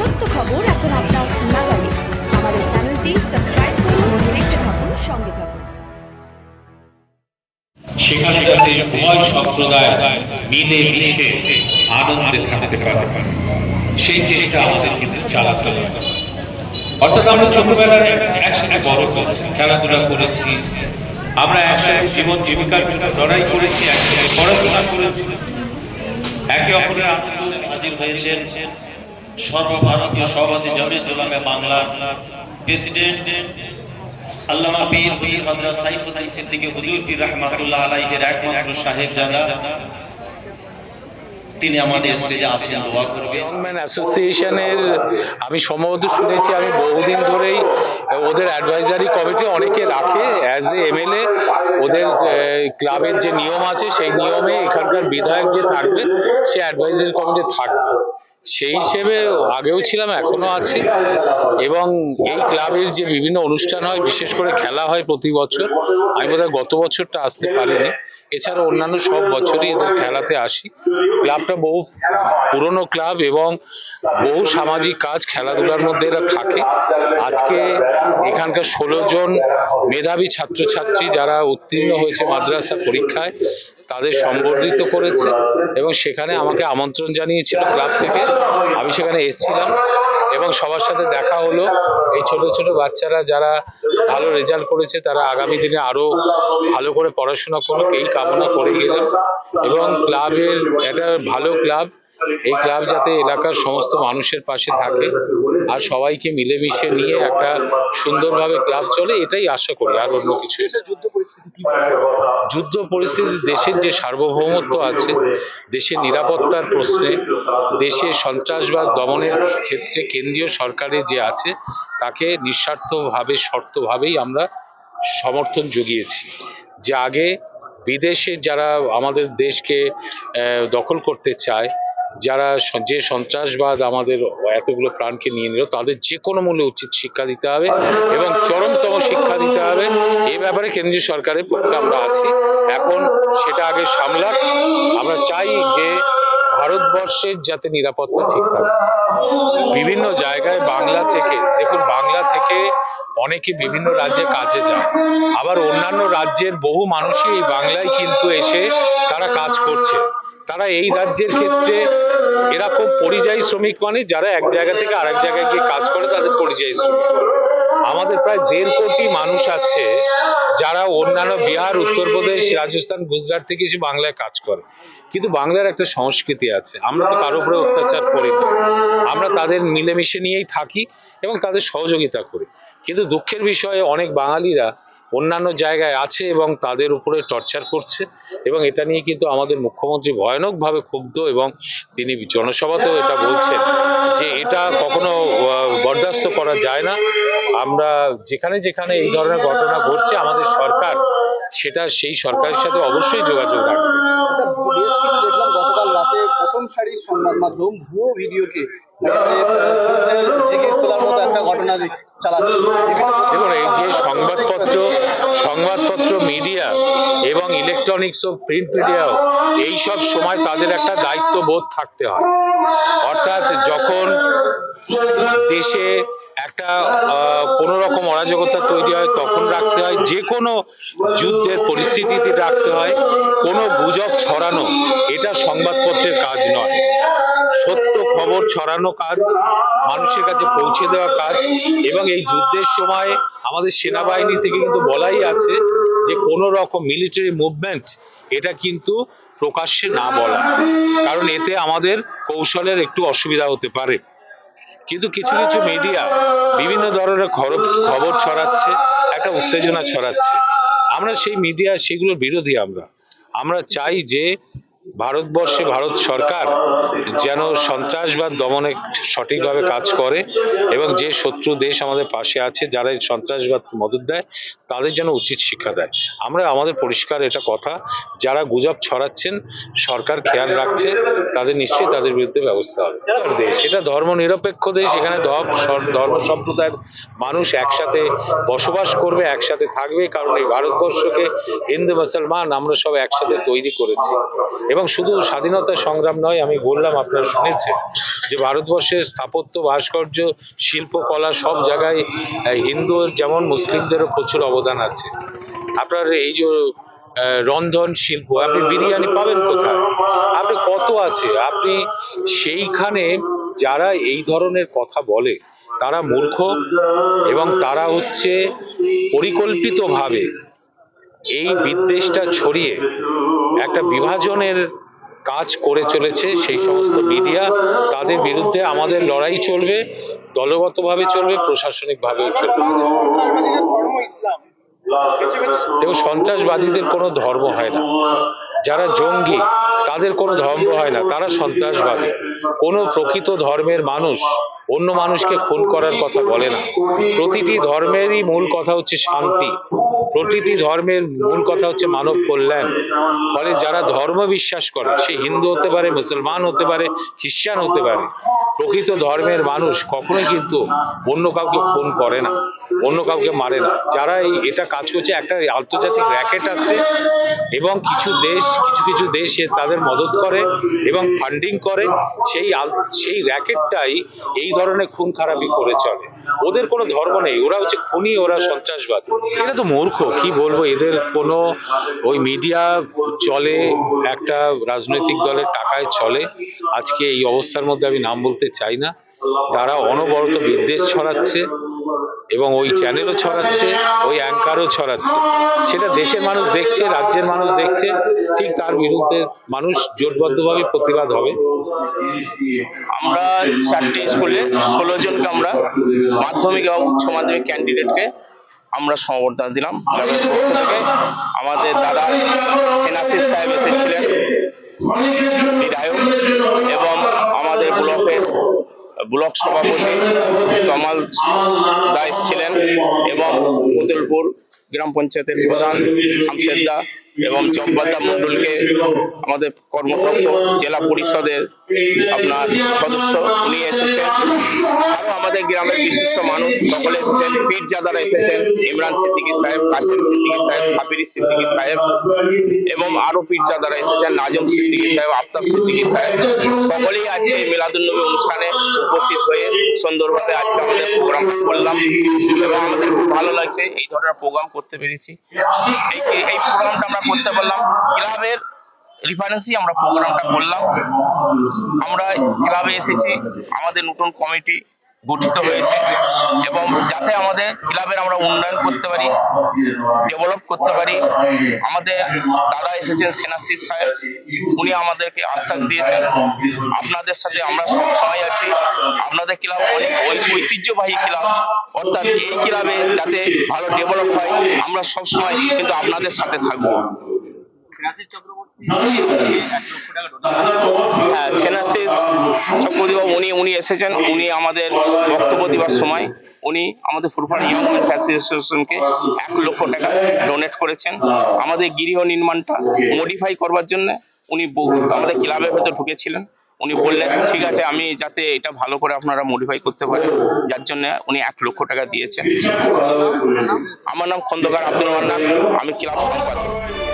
সত্য খবর এখন আপনার নাগালে। আমাদের চ্যানেলটি সাবস্ক্রাইব করুন, দেখতে থাকুন, সঙ্গে থাকুন। সেখানে যাতে উভয় সম্প্রদায় মিলে মিশে আনন্দে থাকতে পারে। সেই চেষ্টা আমাদের কিন্তু চালাতে হবে। অর্থাৎ আমরা ছোটবেলায় একসাথে বড় করেছি খেলাধুলা করেছি। আমরা একসাথে জীবন জীবিকার জন্য লড়াই করেছি, একসাথে পড়াশোনা করেছি। একে অপরের হাজির হয়েছেন। সর্বভারতীয় সভাপতি জমিয়ত উলামা বাংলা প্রেসিডেন্ট আল্লামা পীর হুজুর হযরত সাইফুদ্দিন সিদ্দিকী হুজুর পীর রাহমাতুল্লাহ আলাইহির একমাত্র সাহেবজাদা। তিনি আমাদের স্টেজে আছেন, দোয়া করবেন। ইয়ংম্যান অ্যাসোসিয়েশনের আমি সম্ভবত শুনেছি, আমি বহুদিন ধরেই ওদের অ্যাডভাইজারি কমিটি অনেকে রাখে অ্যাজ এ এমএলএ ওদের ক্লাবের যে নিয়ম আছে, সেই নিয়মে এখানকার বিধায়ক যে থাকবে, সে অ্যাডভাইজারি কমিটি থাকবে। সেই হিসেবে আগেও ছিলাম, এখনও আছি। এবং এই ক্লাবের যে বিভিন্ন অনুষ্ঠান হয়, বিশেষ করে খেলা হয় প্রতি বছর, আমি বোধহয় গত বছরটা আসতে পারিনি। এছাড়া অন্যান্য সব বছরই এদের খেলাতে আসি। ক্লাবটা বহু পুরনো ক্লাব এবং বহু সামাজিক কাজ খেলাধুলার মধ্যে এরা থাকে। আজকে এখানকার ষোলো জন মেধাবী ছাত্রছাত্রী যারা উত্তীর্ণ হয়েছে মাদ্রাসা পরীক্ষায়, তাদের সম্বর্ধিত করেছে এবং সেখানে আমাকে আমন্ত্রণ জানিয়েছিল ক্লাব থেকে। আমি সেখানে এসেছিলাম। এবং সবার সাথে দেখা হলো। এই ছোট ছোট বাচ্চারা যারা ভালো রেজাল্ট করেছে, তারা আগামী দিনে আরও ভালো করে পড়াশোনা করুক, এই কামনা করে গেলাম। এবং ক্লাবের একটা ভালো ক্লাব এই ক্লাব যাতে এলাকার সমস্ত মানুষের পাশে থাকে আর সবাইকে মিলেমিশে নিয়ে একটা সুন্দরভাবে ক্লাব চলে এটাই আশা করি আর অন্য কিছু যুদ্ধ পরিস্থিতি দেশের যে সার্বভৌমত্ব আছে দেশের নিরাপত্তার প্রশ্নে দেশে সন্ত্রাসবাদ দমনের ক্ষেত্রে কেন্দ্রীয় সরকারের যে আছে তাকে নিঃস্বার্থভাবে শর্তভাবেই আমরা সমর্থন জুগিয়েছি। যে আগে বিদেশে যারা আমাদের দেশকে আহ, দখল করতে চায় যারা যে সন্ত্রাসবাদ আমাদের এতগুলো প্রাণকে নিয়ে নিল, তাদের যে কোনো মূল্যে উচিত শিক্ষা দিতে হবে এবং চরমতম শিক্ষা দিতে হবে। এই ব্যাপারে কেন্দ্রীয় সরকারের পক্ষে আমরা আছি। এখন সেটা আগে সামলাক। আমরা চাই যে ভারতবর্ষের যাতে নিরাপত্তা ঠিক থাকে। বিভিন্ন জায়গায় বাংলা থেকে, দেখুন বাংলা থেকে অনেকে বিভিন্ন রাজ্যে কাজে যায়। আবার অন্যান্য রাজ্যের বহু মানুষই এই বাংলায় কিন্তু এসে তারা কাজ করছে। তারা এই রাজ্যের ক্ষেত্রে এরা খুব পরিযায়ী শ্রমিক মানে যারা এক জায়গা থেকে আরেক জায়গায় গিয়ে কাজ করে তাদের পরিযায়ী শ্রমিক। আমাদের প্রায় দেড় কোটি মানুষ আছে যারা অন্যান্য বিহার উত্তরপ্রদেশ রাজস্থান, গুজরাট থেকে এসে বাংলায় কাজ করে। কিন্তু বাংলার একটা সংস্কৃতি আছে, আমরা তো কারোর উপরে অত্যাচার করি না। আমরা তাদের মিলেমিশে নিয়েই থাকি এবং তাদের সহযোগিতা করি। কিন্তু দুঃখের বিষয়ে, অনেক বাঙালিরা অন্যান্য জায়গায় আছে এবং তাদের উপরে টর্চার করছে এবং এটা নিয়ে কিন্তু আমাদের মুখ্যমন্ত্রী ভয়ানকভাবে ক্ষুব্ধ এবং তিনি জনসভাতেও এটা বলছেন যে এটা কখনো বরদাস্ত করা যায় না। আমরা যেখানে যেখানে এই ধরনের ঘটনা ঘটছে, আমাদের সরকার সেটা সেই সরকারের সাথে অবশ্যই যোগাযোগ রাখবে। আচ্ছা সংবাদ মাধ্যম ভিডিওকে। একটা দেখুন, এই যে সংবাদপত্র সংবাদপত্র মিডিয়া এবং ইলেকট্রনিক্স ও প্রিন্ট মিডিয়াও এই সব সময় তাদের একটা দায়িত্ববোধ থাকতে হয়। অর্থাৎ যখন দেশে একটা কোনো রকম অরাজকতা তৈরি হয়, তখন রাখতে হয় যে কোনো যুদ্ধের পরিস্থিতিতে রাখতে হয়, কোনো গুজব ছড়ানো এটা সংবাদপত্রের কাজ নয়। খবর ছড়ানো কাজ, মানুষের কাছে পৌঁছে দেওয়া কাজ এবং এই যুদ্ধের সময় আমাদের সেনাবাহিনী থেকে কিন্তু বলাই আছে যে কোনো রকম মিলিটারি মুভমেন্ট এটা কিন্তু প্রকাশ্যে না বলা। কারণ এতে আমাদের কৌশলের একটু অসুবিধা হতে পারে। কিন্তু কিছু কিছু মিডিয়া বিভিন্ন ধরনের খবর ছড়াচ্ছে, একটা উত্তেজনা ছড়াচ্ছে। আমরা সেই মিডিয়া সেগুলোর বিরোধী আমরা। আমরা চাই যে ভারতবর্ষে ভারত সরকার যেন সন্ত্রাসবাদ দমনে সঠিকভাবে কাজ করে এবং যে শত্রু দেশ আমাদের পাশে আছে, যারা এই সন্ত্রাসবাদ মদত দেয়, তাদের যেন উচিত শিক্ষা দেয়। আমরা আমাদের পরিষ্কার এটা কথা, যারা গুজব ছড়াচ্ছেন, সরকার খেয়াল রাখছে, তাদের নিশ্চয়ই তাদের বিরুদ্ধে ব্যবস্থা হবে। দেশ, এটা ধর্ম নিরপেক্ষ দেশ, এখানে ধর্ম ধর্ম সম্প্রদায়ের মানুষ একসাথে বসবাস করবে, একসাথে থাকবে, কারণ এই ভারতবর্ষকে হিন্দু, মুসলমান আমরা সব একসাথে তৈরি করেছি। এবং এবং শুধু স্বাধীনতা সংগ্রাম নয়, আমি বললাম, আপনারা শুনেছেন যে ভারতবর্ষের স্থাপত্য, ভাস্কর্য শিল্পকলা সব জায়গায় হিন্দু যেমন মুসলিমদেরও প্রচুর অবদান আছে। আপনার এই যে রন্ধন শিল্প, আপনি বিরিয়ানি পাবেন কোথায়? আপনি কত আছে? আপনি সেইখানে যারা এই ধরনের কথা বলে, তারা মূর্খ এবং তারা হচ্ছে পরিকল্পিতভাবে এই বিদ্বেষটা ছড়িয়ে একটা বিভাজনের কাজ করে চলেছে সেই সমস্ত মিডিয়া। তাদের বিরুদ্ধে আমাদের লড়াই চলবে, দলগতভাবে চলবে, প্রশাসনিকভাবেও চলবে। দেখো, সন্ত্রাসবাদীদের কোনো ধর্ম হয় না। যারা জঙ্গি, তাদের কোনো ধর্ম হয় না। তারা সন্ত্রাসবাদী। কোনো প্রকৃত ধর্মের মানুষ অন্য মানুষকে খুন করার কথা বলে না। প্রতিটি ধর্মেরই মূল কথা হচ্ছে শান্তি। প্রতিটি ধর্মের মূল কথা হচ্ছে মানব কল্যাণ। ফলে যারা ধর্ম বিশ্বাস করে, সে হিন্দু হতে পারে, মুসলমান হতে পারে খ্রিস্টান হতে পারে, প্রকৃত ধর্মের মানুষ কখনোই কিন্তু অন্য কাউকে খুন করে না। অন্য কাউকে মারে না। যারা এটা কাজ করছে, একটা আন্তর্জাতিক র্যাকেট আছে এবং কিছু দেশ, কিছু কিছু দেশ তাদের মদত করে এবং ফান্ডিং করে। সেই সেই র্যাকেটটাই এই ধরনের খুন খারাপি করে চলে। ওদের কোনো ধর্ম নেই। ওরা হচ্ছে খুনি, ওরা সন্ত্রাসবাদ। এরা তো মূর্খ, কি বলব? এদের কোনো ওই মিডিয়া চলে, একটা রাজনৈতিক দলের টাকায় চলে। আজকে এই অবস্থার মধ্যে আমি নাম বলতে চাই না। তারা অনবরত বিদ্বেষ ছড়াচ্ছে। এবং ওই চ্যানেলও ছড়াচ্ছে, ওই অ্যাঙ্কারও ছড়াচ্ছে। সেটা দেশের মানুষ দেখছে, রাজ্যের মানুষ দেখছে, ঠিক তার বিরুদ্ধে মানুষ জোটবদ্ধভাবে প্রতিবাদ হবে। আমরা চারটি স্কুলে ষোলো জনকে আমরা মাধ্যমিক এবং উচ্চ মাধ্যমিক ক্যান্ডিডেটকে আমরা সমবর্ধনা দিলাম। আমাদের দাদা সেনাসির সাহেব এসেছিলেন, বিধায়ক, এবং আমাদের ব্লকের ব্লক সভাপতি কমাল দাস ছিলেন এবং উদলপুর গ্রাম পঞ্চায়েতের প্রধান শামশেদা এবং চম্পাদা মন্ডলকে আমাদের কর্মদক্ষ জেলা পরিষদের আপনার সদস্য উনি এসেছেন। আরও আমাদের গ্রামের বিশিষ্ট মানুষ সকলে এসেছেন। পীরজাদারা এসেছেন। ইমরান সিদ্দিকী সাহেব, কাসিম সিদ্দিকী সাহেব, সাবিরি সিদ্দিকী সাহেব এবং আরও পীরজাদারা এসেছেন। নাজম সিদ্দিকী সাহেব, আফতাব সিদ্দিকী সাহেব সকলেই আজকে এই মিলাদুন্নবী অনুষ্ঠানে উপস্থিত হয়ে সুন্দরভাবে আজকে আমাদের প্রোগ্রাম করলাম এবং আমাদের খুব ভালো লাগছে। এই ধরনের প্রোগ্রাম করতে পেরেছি। এই প্রোগ্রামটা আমরা করতে পারলাম। ক্লাবের রিফারেন্সই আমরা প্রোগ্রামটা করলাম। আমরা ক্লাবে এসেছি। আমাদের নতুন কমিটি গঠিত হয়েছে এবং যাতে আমাদের ক্লাবের আমরা উন্নয়ন করতে পারি ডেভেলপ করতে পারি, আমাদের দাদা এসেছেন সেনাসির সাহেব উনি আমাদেরকে আশ্বাস দিয়েছেন। আপনাদের সাথে আমরা সব সময় আছি। আপনাদের ক্লাব অনেক ঐতিহ্যবাহী ক্লাব। অর্থাৎ এই ক্লাবে যাতে ভালো ডেভেলপ হয়, আমরা সবসময় কিন্তু আপনাদের সাথে থাকব। হ্যাঁ সেনাসিস উনি উনি এসেছেন। উনি আমাদের বক্তব্য দেওয়ার সময় উনি আমাদের ফুরফান ইয়ং ম্যানস অ্যাসোসিয়েশনকে এক লক্ষ টাকা ডোনেট করেছেন। আমাদের গৃহ নির্মাণটা মডিফাই করবার জন্য উনি বহু- আমাদের ক্লাবের ভেতর ঢুকেছিলেন। উনি বললেন ঠিক আছে আমি যাতে এটা ভালো করে আপনারা মডিফাই করতে পারেন। যার জন্য উনি এক লক্ষ টাকা দিয়েছেন। আমার নাম খন্দকার আব্দুল মান্নান আমি ক্লাব সম্পাদক।